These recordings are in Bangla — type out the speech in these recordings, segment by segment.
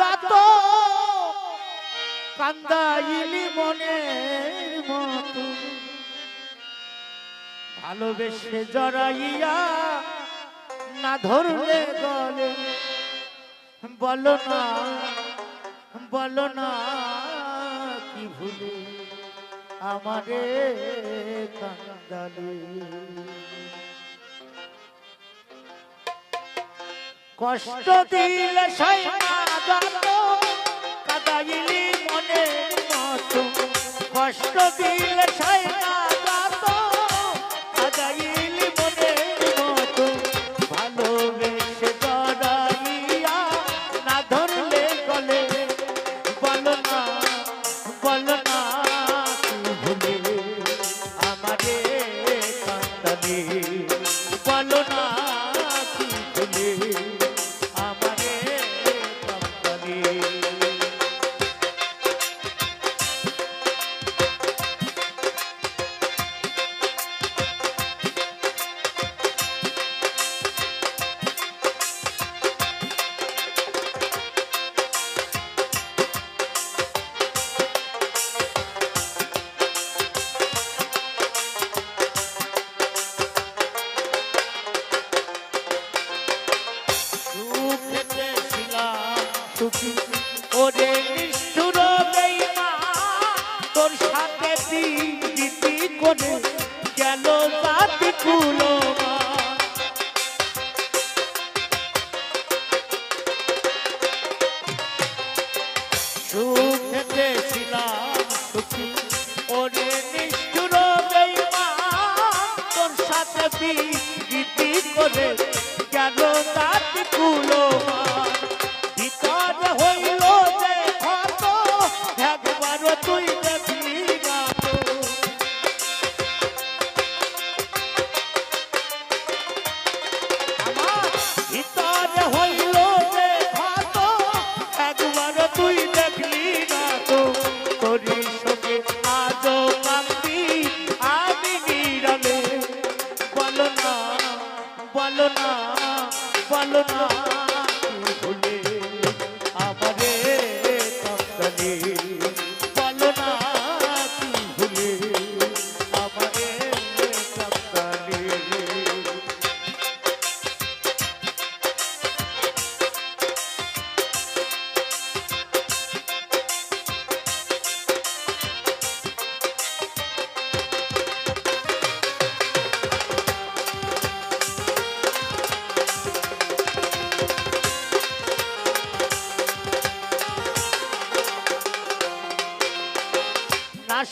যত কান্দাইলি মনের মতো। ভালোবেসে জড়াইয়া না ধরলে গলে। বলো না বলো না, কি ভুলে আমারে কান্দালে। কষ্ট দিলে সৈমা যত কাদাইলি মনের মতো। কষ্ট দিলে যত সুখী। ওরে নিষ্ঠুর তোর সাথে দিদি করে গেল জাতি কুলমা। সুখেতে ছিলাম সুখী। ওরে নিষ্ঠুর তোর সাথে দিদি করে গেল জাতি কুলমা।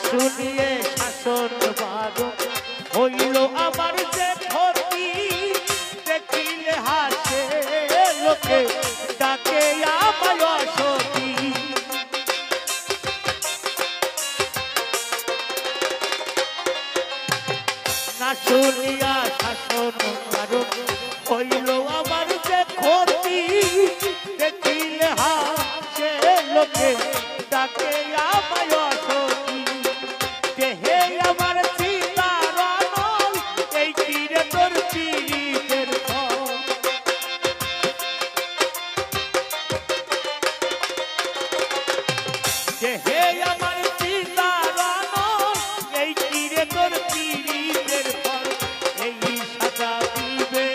শুনিয়ে শাসন বারো হইল আমার যে দেখিলে হাসে লোকে, ডাকে শুনিয়া শাসন বারো হইল আমার যে দেখিলে হাসে লোকে, ডাকে আমায় দেহে আমার সীতারাম এই তীরে তোর পীড়িতের ফল এই সাজা দিবে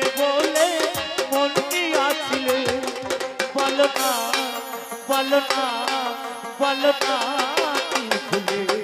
কি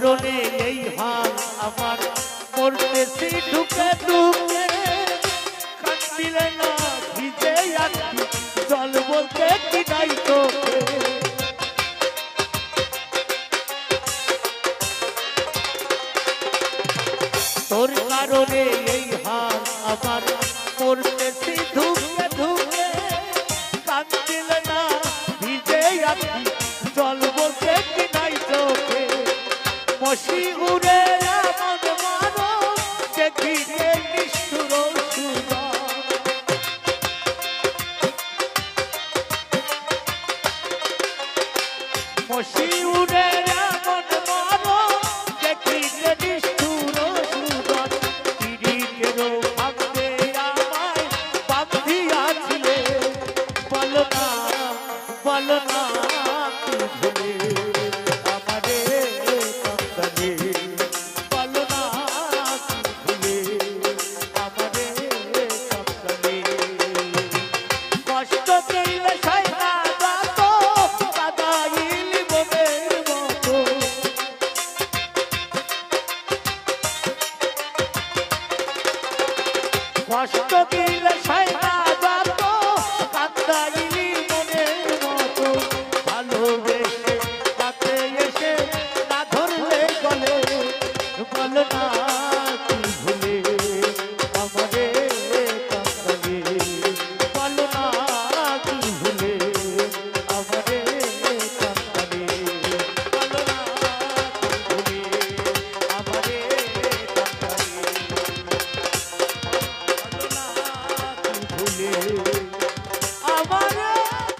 কারণে এই হাল আমার করতেছি ঢুকে ঢুকে। কান্দিলে না ভিজে আছি, জল বলতে কি তোকে। তোর কারণে এই হাল আমার করতেছি ঢুকে। মশি উড়ে এমন মারো দেখিতে নিষ্ঠুর মশি উড়ে এমন মারো দেখিতে নিষ্ঠুর সুদন পিড়িতেরও ভাবতে আমায় বাঁধিয়াছিলে বল না বল না ভুলে কষ্ট দিলে সাইনা যত কান্দারিলি মনের মতো। ভালোবেসে কাছে এসে না ধরলে গলে, বল না